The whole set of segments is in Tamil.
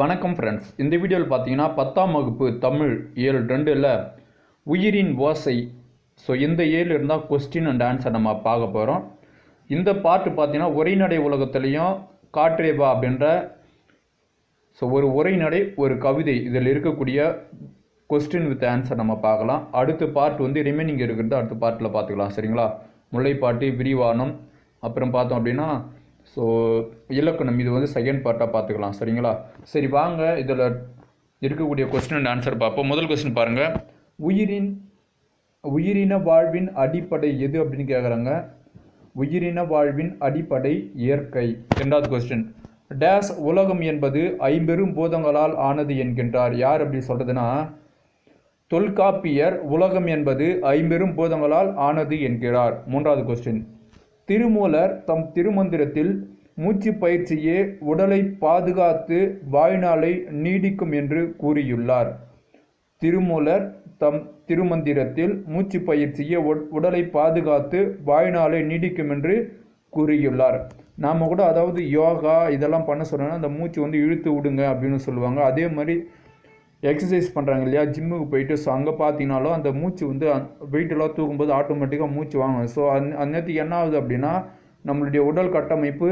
வணக்கம் ஃப்ரெண்ட்ஸ் இந்த வீடியோவில் பார்த்தீங்கன்னா பத்தாம் வகுப்பு தமிழ் ஏழு ரெண்டில் உயிரின் ஓசை. ஸோ இந்த ஏழு இருந்தால் கொஸ்டின் அண்ட் ஆன்சர் நம்ம பார்க்க போகிறோம் இந்த பாட்டு பார்த்தீங்கன்னா உரைநடை உலகத்துலேயும் காற்றேபா அப்படின்ற ஸோ ஒரு உரைநடை ஒரு கவிதை. இதில் இருக்கக்கூடிய கொஸ்டின் வித் ஆன்சர் நம்ம பார்க்கலாம். அடுத்த பார்ட் வந்து ரிமைனிங் இருக்கிறது. அடுத்த பார்ட்டில் பார்த்துக்கலாம் சரிங்களா? முல்லைப்பாட்டு விரிவானம் அப்புறம் பார்த்தோம் அப்படின்னா ஸோ இலக்கணம் இது வந்து செகண்ட் பார்ட்டாக பார்த்துக்கலாம் சரிங்களா? சரி வாங்க இதில் இருக்கக்கூடிய கொஸ்டின் அண்ட் ஆன்சர் பார்ப்போம். முதல் கொஸ்டின் பாருங்கள் உயிரின் உயிரின வாழ்வின் அடிப்படை எது அப்படின்னு கேட்குறாங்க உயிரின வாழ்வின் அடிப்படை இயற்கை. ரெண்டாவது கொஸ்டின் டேஸ் உலகம் என்பது ஐம்பெரும் பூதங்களால் ஆனது என்கின்றார். யார் அப்படி சொல்கிறதுனா தொல்காப்பியர் உலகம் என்பது ஐம்பெரும் பூதங்களால் ஆனது என்கிறார். மூன்றாவது கொஸ்டின் திருமூலர் தம் திருமந்திரத்தில் மூச்சு பயிற்சியே உடலை பாதுகாத்து வாழ்நாளை நீடிக்கும் என்று கூறியுள்ளார். திருமூலர் தம் திருமந்திரத்தில் மூச்சு பயிற்சியே உட்- உடலை பாதுகாத்து வாழ்நாளை நீடிக்கும் என்று கூறியுள்ளார். நாம் கூட அதாவது யோகா இதெல்லாம் பண்ண சொன்னோன்னா அந்த மூச்சு வந்து இழுத்து விடுங்க அப்படின்னு சொல்லுவாங்க. அதே மாதிரி எக்ஸசைஸ் பண்ணுறாங்க இல்லையா? ஜிம்முக்கு போயிட்டு ஸோ அங்கே பார்த்தீங்கனாலும் அந்த மூச்சு வந்து வெயிட்டெல்லாம் தூக்கும்போது ஆட்டோமேட்டிக்காக மூச்சு வாங்கும் ஸோ அந் அந்த நேரத்துக்கு என்ன ஆகுது அப்படின்னா நம்மளுடைய உடல் கட்டமைப்பு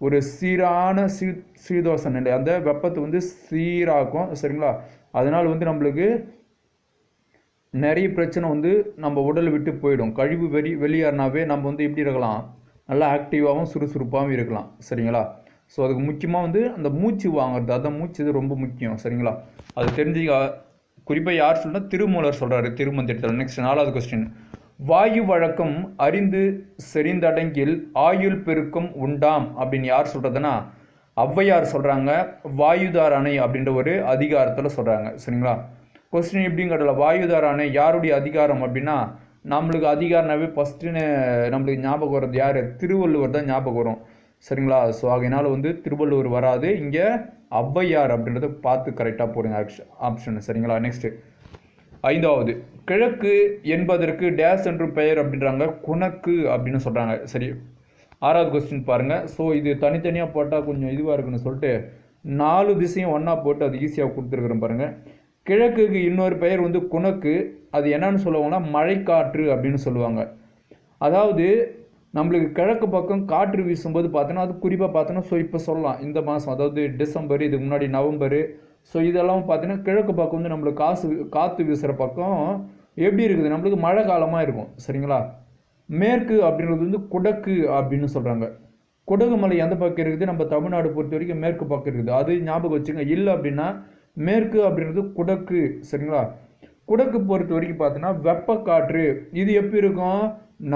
ஒரு சீரான சீ சீதோச நிலை. அந்த வெப்பத்தை வந்து சீராக்கும் சரிங்களா? அதனால் வந்து நம்மளுக்கு நிறைய பிரச்சனை வந்து நம்ம உடலை விட்டு போயிடும். கழிவு வெளி வெளியேறினாவே நம்ம வந்து எப்படி இருக்கலாம்? நல்லா ஆக்டிவாகவும் சுறுசுறுப்பாகவும் இருக்கலாம். சரிங்களா? ஸோ அதுக்கு முக்கியமாக வந்து அந்த மூச்சு வாங்குறது. அதான் மூச்சு இது ரொம்ப முக்கியம் சரிங்களா? அது தெரிஞ்சு குறிப்பாக யார் சொல்றா? திருமூலர் சொல்கிறாரு திருமந்திரத்தில். நெக்ஸ்ட் நாலாவது கொஸ்டின் வாயு வழக்கம் அறிந்து செறிந்தடங்கில் ஆயுள் பெருக்கம் உண்டாம் அப்படின்னு யார் சொல்கிறதுனா ஔவையார் சொல்கிறாங்க வாயுதார் அணை அப்படின்ற ஒரு அதிகாரத்தில் சொல்கிறாங்க சரிங்களா? கொஸ்டின் எப்படிங்கிறதுல வாயுதார் அணை யாருடைய அதிகாரம்? அப்படின்னா நம்மளுக்கு அதிகாரனாவே ஃபஸ்ட்டுன்னு நம்மளுக்கு ஞாபகம் வர்றது யார்? திருவள்ளுவர் தான் ஞாபகம் வரும். சரிங்களா? ஸோ அதனால் வந்து திருவள்ளுவர் வராது. இங்கே ஔவையார் அப்படின்றத பார்த்து கரெக்டாக போடுங்க ஆப்ஷன் சரிங்களா? நெக்ஸ்ட்டு ஐந்தாவது. கிழக்கு என்பதற்கு டேஸ் என்று பெயர் அப்படின்றாங்க. குணக்கு அப்படின்னு சொல்கிறாங்க சரி. ஆறாவது கொஸ்டின் பாருங்கள் ஸோ இது தனித்தனியாக போட்டால் கொஞ்சம் இதுவாக இருக்குன்னு சொல்லிட்டு நாலு திசையும் ஒன்றா போட்டு அது ஈஸியாக கொடுத்துருக்குறேன் பாருங்கள் கிழக்குக்கு இன்னொரு பெயர் வந்து குணக்கு. அது என்னன்னு சொல்லுவாங்கன்னா மழைக்காற்று அப்படின்னு சொல்லுவாங்க. அதாவது நம்மளுக்கு கிழக்கு பக்கம் காற்று வீசும்போது பார்த்தோன்னா அது குறிப்பாக பார்த்தோன்னா ஸோ இப்போ சொல்லலாம். இந்த மாதம் அதாவது டிசம்பர் இதுக்கு முன்னாடி நவம்பர். ஸோ இதெல்லாம் பார்த்தீங்கன்னா கிழக்கு பக்கம் வந்து நம்மளுக்கு காசு காற்று வீசுகிற பக்கம் எப்படி இருக்குது? நம்மளுக்கு மழை காலமாக இருக்கும். சரிங்களா? மேற்கு அப்படின்றது வந்து குடக்கு அப்படின்னு சொல்கிறாங்க குடகு மலை எந்த பக்கம் இருக்குது? நம்ம தமிழ்நாடு பொறுத்த வரைக்கும் மேற்கு பக்கம் இருக்குது. அது ஞாபகம் வச்சுங்க. இல்லை அப்படின்னா மேற்கு அப்படின்றது குடக்கு. சரிங்களா? குடக்கு பொறுத்த வரைக்கும் பார்த்தீங்கன்னா வெப்பக்காற்று. இது எப்படி இருக்கும்?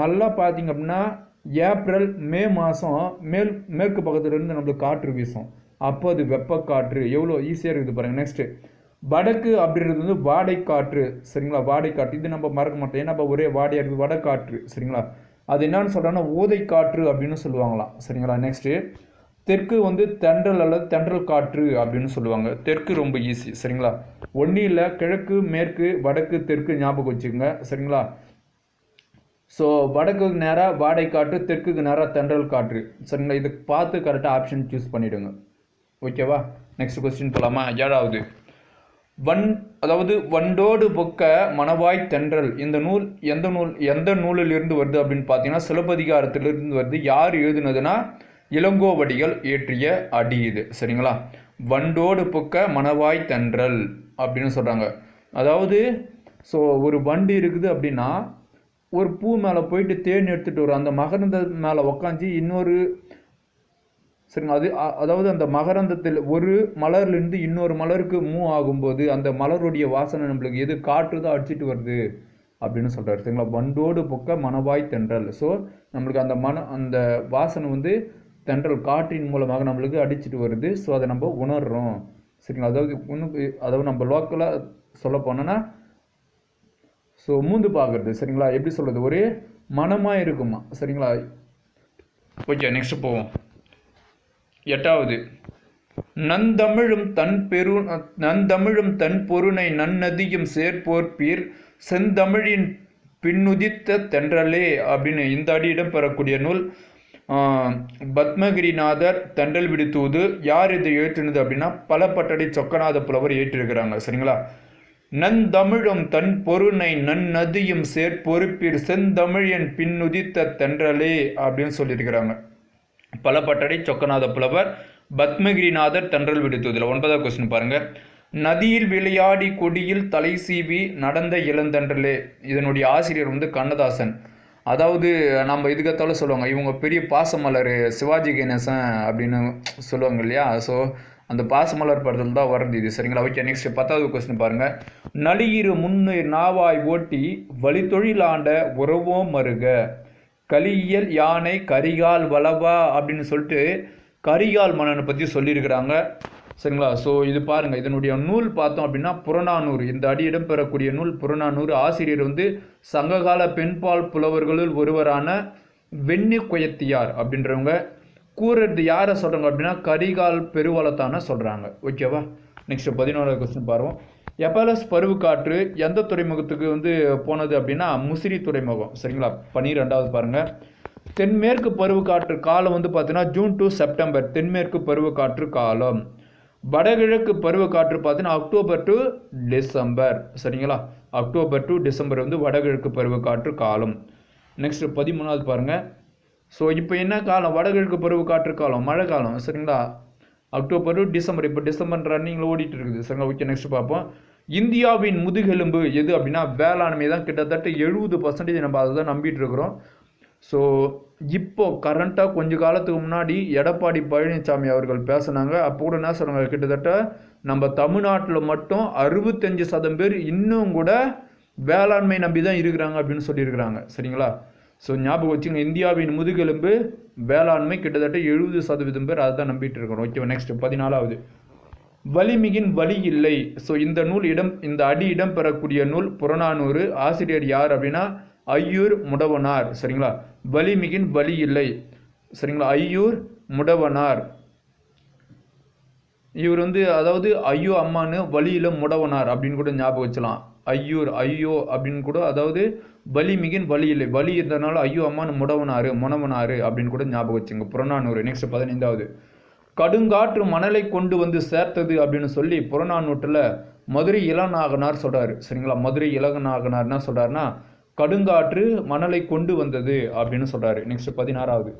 நல்லா பார்த்தீங்க அப்படின்னா ஏப்ரல் மே மாதம் மேல் மேற்கு பக்கத்துலேருந்து நம்மளுக்கு காற்று வீசும். அப்போ அது வெப்பக்காற்று எவ்வளோ ஈஸியாக இருக்குது பாருங்கள் நெக்ஸ்ட்டு வடக்கு அப்படின்றது வந்து வாடைக்காற்று. சரிங்களா? வாடைக்காற்று. இது நம்ம மறக்க மாட்டோம். ஏன்னா நம்ம ஒரே வாடையாக இருக்குது. வடக்காற்று. சரிங்களா? அது என்னன்னு சொல்கிறாங்கன்னா காற்று அப்படின்னு சொல்லுவாங்களாம். சரிங்களா? நெக்ஸ்ட்டு தெற்கு வந்து தென்றல் அல்லது தென்றல் காற்று அப்படின்னு சொல்லுவாங்க. தெற்கு ரொம்ப ஈஸி சரிங்களா? ஒன்றும் இல்லை கிழக்கு மேற்கு வடக்கு தெற்கு ஞாபகம் வச்சுக்கோங்க. சரிங்களா? ஸோ வடக்குக்கு நேராக வாடை காற்று தெற்குக்கு நேராக தென்றல் காற்று. சரிங்களா இதுக்கு பார்த்து கரெக்டாக ஆப்ஷன் சூஸ் பண்ணிவிடுங்க ஓகேவா நெக்ஸ்ட் கொஸ்டின் போகலாமா ஏழாவது. வன் அதாவது வண்டோடு பொக்க மணவாய் தென்றல். இந்த நூல் எந்த நூல் எந்த நூலில் இருந்து வருது அப்படின்னு பார்த்தீங்கன்னா சிலப்பதிகாரத்திலிருந்து வருது. யார் எழுதுனதுன்னா இளங்கோவடிகள் இயற்றிய அடி இது. சரிங்களா? வண்டோடு பொக்க மணவாய் தென்றல் அப்படின்னு சொல்கிறாங்க அதாவது ஸோ ஒரு வண்டு இருக்குது அப்படின்னா ஒரு பூ மேலே போயிட்டு தேன் எடுத்துகிட்டு வரும். அந்த மகரந்த மேலே உக்காஞ்சி இன்னொரு சரிங்க அது அதாவது அந்த மகரந்தத்தில் ஒரு மலர்லேருந்து இன்னொரு மலருக்கு மூவ் ஆகும்போது அந்த மலருடைய வாசனை நம்மளுக்கு எது காற்று தான் அடிச்சிட்டு வருது அப்படின்னு சொல்கிறாரு சரிங்களா? வண்டோடு பொக்க மணவாய் தென்றல். ஸோ நம்மளுக்கு அந்த மன அந்த வாசனை வந்து தென்றல் காற்றின் மூலமாக நம்மளுக்கு அடிச்சிட்டு வருது. ஸோ அதை நம்ம உணர்கிறோம் சரிங்களா? அதாவது இன்னும் அதாவது நம்ம லோக்கலாக சொல்ல போனோன்னா ஸோ மூந்து பார்க்குறது சரிங்களா? எப்படி சொல்கிறது ஒரே மனமாக இருக்குமா? சரிங்களா? ஓகே நெக்ஸ்ட் போவோம். எட்டாவது. நந்தமிழும் தன் பெரு நந்தமிழும் தன் பொருணை நன்னதியும் சேர்ப்போர்பீர் செந்தமிழின் பின்னுதித்த தென்றலே அப்படின்னு இந்த அடி இடம்பெறக்கூடிய நூல். பத்மகிரிநாதர் தென்றல் விடுத்துவது யார் இதை ஏற்றினது அப்படின்னா பல பட்டடி சொக்கநாத புலவர் ஏற்றிருக்கிறாங்க சரிங்களா? நந்தமிழும் தன் பொருணை நன்னதியும் சேர்ப்பொறுப்பிற் செந்தமிழன் பின்னுதித்த தென்றலே அப்படின்னு சொல்லியிருக்கிறாங்க. பலப்பட்டடை சொக்கநாத புலவர் பத்மகிரிநாதர் தென்றல் விடுத்ததில் ஒன்பதாவது கொஸ்டின் பாருங்கள் நதியில் விளையாடி கொடியில் தலை சீவி நடந்த இளந்தன்றலே. இதனுடைய ஆசிரியர் வந்து கண்ணதாசன். அதாவது நம்ம இதுக்கத்தாலும் சொல்லுவாங்க இவங்க பெரிய பாசமலர் சிவாஜி கணேசன் அப்படின்னு சொல்லுவாங்க இல்லையா? ஸோ அந்த பாசமலர் படத்தில் தான் வருது இது. சரிங்களா? ஓகே நெக்ஸ்ட் பத்தாவது கொஸ்டின் பாருங்க. நளியிரு முன்னு நாவாய் ஓட்டி வழித்தொழிலாண்ட உறவோம் மருக. கலியல் யானை கரிகால் வளவா அப்படின்னு சொல்லிட்டு கரிகால் மன்னனை பற்றி சொல்லியிருக்கிறாங்க. சரிங்களா? ஸோ இது பாருங்கள் இதனுடைய நூல் பார்த்தோம் அப்படின்னா புறநானூறு. இந்த அடி இடம்பெறக்கூடிய நூல் புறநானூறு. ஆசிரியர் வந்து சங்ககால பெண்பால் புலவர்களுள் ஒருவரான வெண்ணி குயத்தியார் அப்படின்றவங்க. கூறுறது யாரை சொல்கிறாங்க அப்படின்னா கரிகால் பெருவளத்தான சொல்கிறாங்க ஓகேவா நெக்ஸ்ட் பதினோராவது கொஸ்டின் பாருவோம். எபலஸ் பருவக்காற்று எந்த துறைமுகத்துக்கு வந்து போனது அப்படின்னா முசிறி துறைமுகம். சரிங்களா? பன்னிரெண்டாவது பாருங்கள் தென்மேற்கு பருவக்காற்று காலம் வந்து பார்த்தீங்கன்னா ஜூன் டு செப்டம்பர் தென்மேற்கு பருவக்காற்று காலம். வடகிழக்கு பருவக்காற்று பார்த்தீங்கன்னா அக்டோபர் டு டிசம்பர் சரிங்களா? அக்டோபர் டு டிசம்பர் வந்து வடகிழக்கு பருவக்காற்று காலம். நெக்ஸ்ட் பதிமூணாவது பாருங்கள் ஸோ இப்போ என்ன காலம்? வடகிழக்கு பருவக்காற்று காலம் மழை காலம் சரிங்களா? அக்டோபர் டிசம்பர் இப்போ டிசம்பர் ரன்னிங்கில் ஓடிட்டு இருக்குது சரிங்களா? ஓகே நெக்ஸ்ட் பார்ப்போம். இந்தியாவின் முதுகெலும்பு எது அப்படின்னா வேளாண்மை தான். கிட்டத்தட்ட எழுபது பர்சன்டேஜ் நம்ம அதை தான் நம்பிட்டு இருக்கிறோம். ஸோ இப்போ கரண்ட்டாக கொஞ்சம் காலத்துக்கு முன்னாடி எடப்பாடி பழனிசாமி அவர்கள் பேசுனாங்க. அப்போ கூட என்ன சொன்னாங்க? கிட்டத்தட்ட நம்ம தமிழ்நாட்டில் மட்டும் அறுபத்தஞ்சு சதம் பேர் இன்னும் கூட வேளாண்மை நம்பி தான் இருக்கிறாங்க அப்படின்னு சொல்லியிருக்கிறாங்க சரிங்களா? ஸோ ஞாபகம் வச்சுங்க இந்தியாவின் முதுகெலும்பு வேளாண்மை கிட்டத்தட்ட எழுபது சதவீதம் பேர் அதை தான் நம்பிட்டு இருக்கிறோம். ஓகேவா நெக்ஸ்ட் பதினாலாவது. வலிமிகின் வலி இல்லை. ஸோ இந்த நூல் இடம் இந்த அடி இடம் பெறக்கூடிய நூல் புறநானூறு. ஆசிரியர் யார் அப்படின்னா? ஐயூர் முடவனார். சரிங்களா? வலிமிகின் வலி இல்லை. சரிங்களா? ஐயூர் முடவனார். இவர் வந்து அதாவது ஐயோ அம்மான்னு வழியில் முடவனார் அப்படின்னு கூட ஞாபகம் வச்சலாம் ஐயூர் ஐயோ அப்படின்னு கூட அதாவது வலி மிகின் வலி இல்லை வலி இருந்தனால ஐயோ அம்மான்னு முடவனாரு முனவனாரு அப்படின்னு கூட ஞாபகம் வச்சுங்க. புறநானூறு நெக்ஸ்ட் பதினைந்தாவது. கடுங்காற்று மணலை கொண்டு வந்து சேர்த்தது அப்படின்னு சொல்லி புறநானூற்றில் மதுரை இளநாகனார் சொல்கிறாரு சரிங்களா? மதுரை இளநாகனார்னா என்ன கடுங்காற்று மணலை கொண்டு வந்தது அப்படின்னு சொல்கிறாரு நெக்ஸ்ட் பதினாறாவது.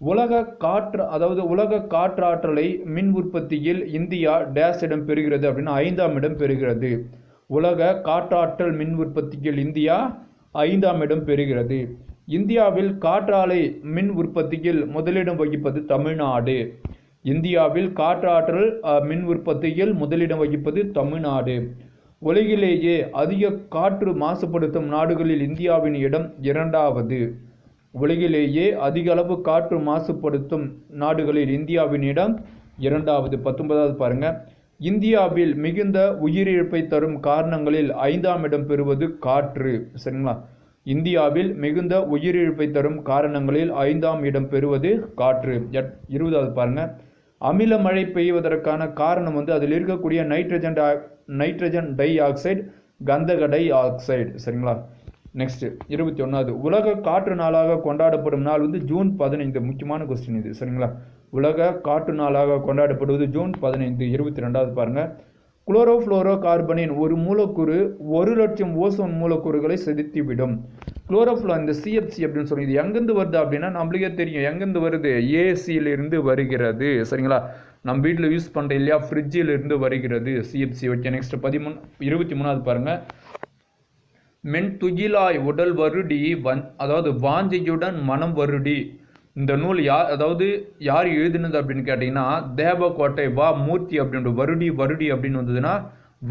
உலக காற்று அதாவது உலக காற்றாற்றலை மின் உற்பத்தியில் இந்தியா டேஸ் இடம் பெறுகிறது அப்படின்னா ஐந்தாம் இடம் பெறுகிறது. உலக காற்றாற்றல் மின் உற்பத்தியில் இந்தியா ஐந்தாம் இடம் பெறுகிறது. இந்தியாவில் காற்றாலை மின் உற்பத்தியில் முதலிடம் வகிப்பது தமிழ்நாடு. இந்தியாவில் காற்றாற்றல் மின் உற்பத்தியில் முதலிடம் வகிப்பது தமிழ்நாடு. உலகிலேயே அதிக காற்று மாசுபடுத்தும் நாடுகளில் இந்தியாவின் இடம் இரண்டாவது. உலகிலேயே அதிக அளவு காற்று மாசுபடுத்தும் நாடுகளில் இந்தியாவின் இடம் இரண்டாவது. பத்தொன்பதாவது பாருங்கள் இந்தியாவில் மிகுந்த உயிரிழப்பை தரும் காரணங்களில் ஐந்தாம் இடம் பெறுவது காற்று சரிங்களா? இந்தியாவில் மிகுந்த உயிரிழப்பை தரும் காரணங்களில் ஐந்தாம் இடம் பெறுவது காற்று. எட்- இருபதாவது பாருங்க. அமில மழை பெய்வதற்கான காரணம் வந்து அதில் இருக்கக்கூடிய nitrogen di- nitrogen dioxide கந்தக டை ஆக்சைடு சரிங்களா? நெக்ஸ்ட் இருபத்தி ஒன்றாவது உலக காற்று நாளாக கொண்டாடப்படும் நாள் வந்து ஜூன் பதினைந்து. முக்கியமான கொஸ்டின் இது சரிங்களா? உலக காற்று நாளாக கொண்டாடப்படுவது ஜூன் பதினைந்து. இருபத்தி ரெண்டாவது பாருங்கள் குளோரோஃப்ளோரோ கார்பனின் ஒரு மூலக்கூறு ஒரு லட்சம் ஓசோன் மூலக்கூறுகளை செதுத்திவிடும் குளோரோஃப்ளோ இந்த சிஎஃப்சி அப்படின்னு சொல்லி இது எங்கேருந்து வருது அப்படின்னா நம்மளுக்கே தெரியும். எங்கேருந்து வருது? ஏசியிலிருந்து வருகிறது சரிங்களா? நம்ம வீட்டில் யூஸ் பண்ணுற இல்லையா? ஃப்ரிட்ஜிலிருந்து வருகிறது சிஎஃப்சி ஓகே நெக்ஸ்ட் பதிமூணு இருபத்தி மூணாவது பாருங்கள் மென் துகிலாய் உடல் வருடி வன் அதாவது வாஞ்சையுடன் மனம் வருடி. இந்த நூல் யார் அதாவது யார் எழுதினது அப்படின்னு கேட்டிங்கன்னா தேவக்கோட்டை வா மூர்த்தி அப்படின்ற வருடி வருடி அப்படின்னு வந்ததுன்னா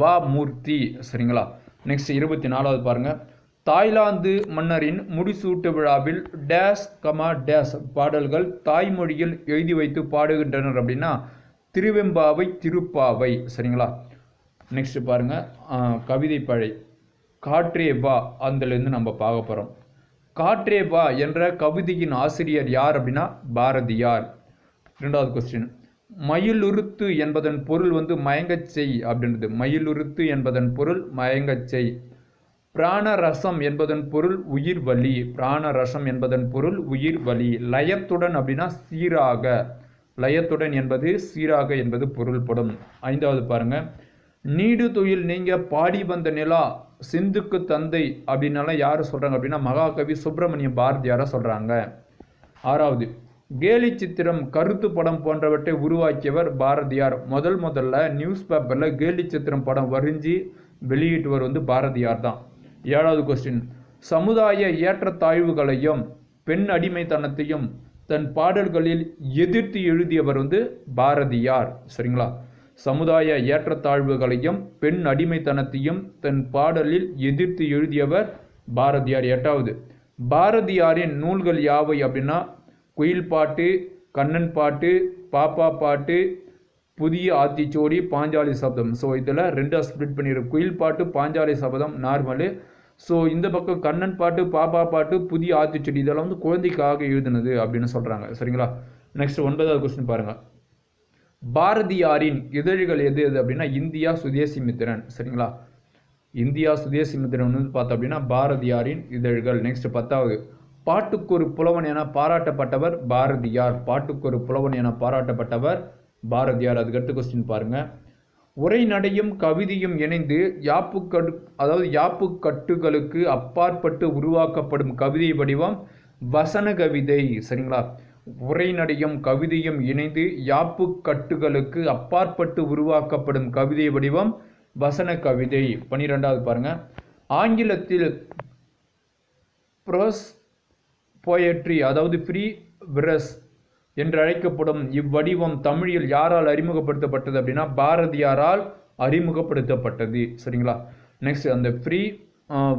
வா மூர்த்தி. சரிங்களா? நெக்ஸ்ட் இருபத்தி நாலாவது பாருங்கள் தாய்லாந்து மன்னரின் முடிசூட்டு விழாவில் டேஸ் கமா டேஸ் பாடல்கள் தாய்மொழியில் எழுதி வைத்து பாடுகின்றனர் அப்படின்னா திருவெம்பாவை திருப்பாவை. சரிங்களா? நெக்ஸ்ட் பாருங்கள் கவிதை பழை. காற்றே வா அதுலேருந்து நம்ம பார்க்க போகிறோம் காற்றே வா என்ற கவிதையின் ஆசிரியர் யார் அப்படின்னா பாரதியார். ரெண்டாவது கொஸ்டின் மயிலுருத்து என்பதன் பொருள் வந்து மயங்கச் செய் அப்படின்றது. மயிலுருத்து என்பதன் பொருள் மயங்கச் செய். பிராணரசம் என்பதன் பொருள் உயிர் வலி. பிராணரசம் என்பதன் பொருள் உயிர் வலி. லயத்துடன் அப்படின்னா சீராக. லயத்துடன் என்பது சீராக என்பது பொருள்படும். ஐந்தாவது பாருங்கள் நீடு தொழில் நீங்க பாடி வந்த நிலா சிந்துக்கு தந்தை அப்படின்னாலாம் யார் சொல்கிறாங்க அப்படின்னா மகாகவி சுப்பிரமணிய பாரதியாரை சொல்கிறாங்க ஆறாவது கேலி சித்திரம் கருத்து படம் போன்றவற்றை உருவாக்கியவர் பாரதியார். முதல் முதல்ல நியூஸ் பேப்பரில் கேலி சித்திரம் படம் வரிஞ்சு வெளியிட்டவர் வந்து பாரதியார் தான். ஏழாவது கொஸ்டின் சமுதாய ஏற்றத்தாழ்வுகளையும் பெண் அடிமைத்தனத்தையும் தன் பாடல்களில் எதிர்த்து எழுதியவர் வந்து பாரதியார். சரிங்களா? சமுதாய ஏற்றத்தாழ்வுகளையும் பெண் அடிமைத்தனத்தையும் தன் பாடலில் எதிர்த்து எழுதியவர் பாரதியார். எட்டாவது பாரதியாரின் நூல்கள் யாவை அப்படின்னா குயில் பாட்டு கண்ணன் பாட்டு பாப்பா பாட்டு புதிய ஆத்திச்சோடி பாஞ்சாலி சபதம். ஸோ இதில் ரெண்டாக ஸ்ப்ளிட் பண்ணிடுறோம். குயில் பாட்டு பாஞ்சாலி சபதம் நார்மலு ஸோ இந்த பக்கம் கண்ணன் பாட்டு பாப்பா பாட்டு புதிய ஆத்திச்சொடி இதெல்லாம் வந்து குழந்தைக்காக எழுதுனது அப்படின்னு சொல்கிறாங்க சரிங்களா? நெக்ஸ்ட் ஒன்பதாவது கொஸ்டின் பாருங்கள் பாரதியாரின் இதழ்கள் எது எது அப்படின்னா இந்தியா சுதேசி மித்திரன் சரிங்களா? இந்தியா சுதேசி மித்திரன் வந்து பார்த்தோம் அப்படின்னா பாரதியாரின் இதழ்கள். நெக்ஸ்ட் பத்தாவது பாட்டுக்கொரு புலவன் என பாராட்டப்பட்டவர் பாரதியார். பாட்டுக்கொரு புலவன் என பாராட்டப்பட்டவர் பாரதியார். அதுக்கடுத்து கொஸ்டின் பாருங்க. உரைநடையும் கவிதையும் இணைந்து யாப்புக்கடு அதாவது யாப்பு கட்டுகளுக்கு அப்பாற்பட்டு உருவாக்கப்படும் கவிதை வடிவம் வசன கவிதை சரிங்களா? உரைநடையும் கவிதையும் இணைந்து யாப்பு கட்டுகளுக்கு அப்பாற்பட்டு உருவாக்கப்படும் கவிதை வடிவம் வசன கவிதை. பனிரெண்டாவது பாருங்க. ஆங்கிலத்தில் ப்ரோஸ் போயட்ரி அதாவது ஃப்ரீ விரஸ் என்று அழைக்கப்படும் இவ்வடிவம் தமிழில் யாரால் அறிமுகப்படுத்தப்பட்டது அப்படின்னா பாரதியாரால் அறிமுகப்படுத்தப்பட்டது. சரிங்களா? நெக்ஸ்ட் அந்த ஃப்ரீ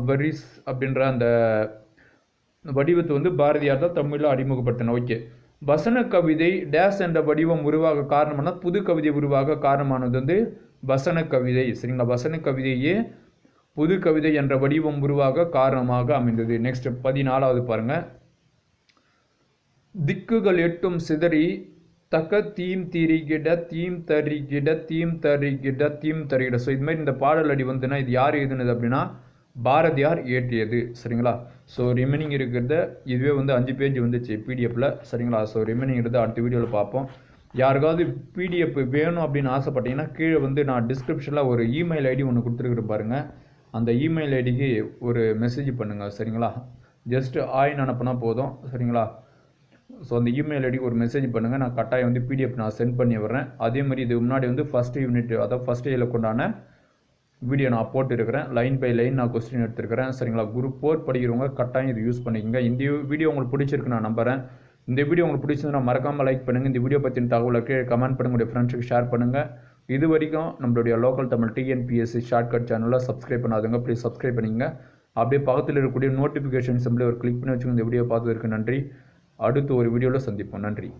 வெரிஸ் அப்படின்ற அந்த வடிவத்தை வந்து பாரதியார் தான் தமிழில் அறிமுகப்படுத்தின ஓகே வசன கவிதை டேஸ் என்ற வடிவம் உருவாக காரணமான புது கவிதை உருவாக காரணமானது வந்து வசன கவிதை. சரிங்களா? வசன கவிதையே புது கவிதை என்ற வடிவம் உருவாக காரணமாக அமைந்தது. நெக்ஸ்ட் பதினாலாவது பாருங்க. திக்குகள் எட்டும் சிதறி தக்க தீம் தீரிகிட தீம் தரிகிட தீம் தரிகிட தீம் தரிகிட. ஸோ இது மாதிரி இந்த பாடல் அடி வந்துன்னா இது யார் எழுதுனது அப்படின்னா பாரதியார் இயற்றியது. சரிங்களா? ஸோ ரிமைனிங் இருக்கிறத இதுவே வந்து அஞ்சு பேஜ் வந்துச்சு பிடிஎஃப்பில் சரிங்களா? ஸோ ரிமைனிங் இருக்கிறத அடுத்த வீடியோவில் பார்ப்போம். யாருக்காவது பிடிஎஃப் வேணும் அப்படின்னு ஆசைப்பட்டீங்கன்னா கீழே வந்து நான் டிஸ்கிரிப்ஷனில் ஒரு இமெயில் ஐடி ஒன்று கொடுத்துருக்குறேன் பாருங்கள் அந்த இமெயில் ஐடிக்கு ஒரு மெசேஜ் பண்ணுங்கள் சரிங்களா? ஜஸ்ட்டு ஆயின் அனுப்புனா போதும் சரிங்களா? ஸோ அந்த இமெயில் ஐடிக்கு ஒரு மெசேஜ் பண்ணுங்கள் நான் கட்டாயம் வந்து பிடிஎஃப் நான் சென்ட் பண்ணி விடுறேன். அதே மாதிரி இது முன்னாடி வந்து ஃபஸ்ட்டு யூனிட் அதாவது ஃபஸ்ட் இயரில் கொண்டான வீடியோ நான் போட்டுருக்கிறேன். லைன் பை லைன் நான் கொஸ்டின் எடுத்துருக்கிறேன். சரிங்களா? குரூப் ஃபோர் படிக்கிறவங்க கட்டாயம் இது யூஸ் பண்ணிக்கோங்க. இந்த வீடியோ உங்களுக்கு பிடிச்சிருக்கு நான் நம்புறேன். இந்த வீடியோ உங்களுக்கு பிடிச்சிருந்தா மறக்காமல் லைக் பண்ணுங்கள் இந்த வீடியோ பற்றின கீழே கமெண்ட் பண்ணுங்க. உங்களுடைய ஃப்ரெண்ட்ஸுக்கு ஷேர் பண்ணுங்கள் இது வரைக்கும் நம்மளுடைய லோக்கல் தமிழ் டிஎன்பிஎஸ்சி ஷார்ட்கட் சேனலில் சப்ஸ்கிரைப் பண்ணாதுங்க. ப்ளீஸ் சப்ஸ்கிரைப் பண்ணிங்க. அப்படியே பக்கத்தில் இருக்கக்கூடிய நோட்டிஃபிகேஷன் சிம்பிளி ஒரு கிளிக் பண்ணி வச்சுக்கோங்க. இந்த வீடியோ பார்த்ததற்கு நன்றி. அடுத்து ஒரு வீடியோவில் சந்திப்போம். நன்றி.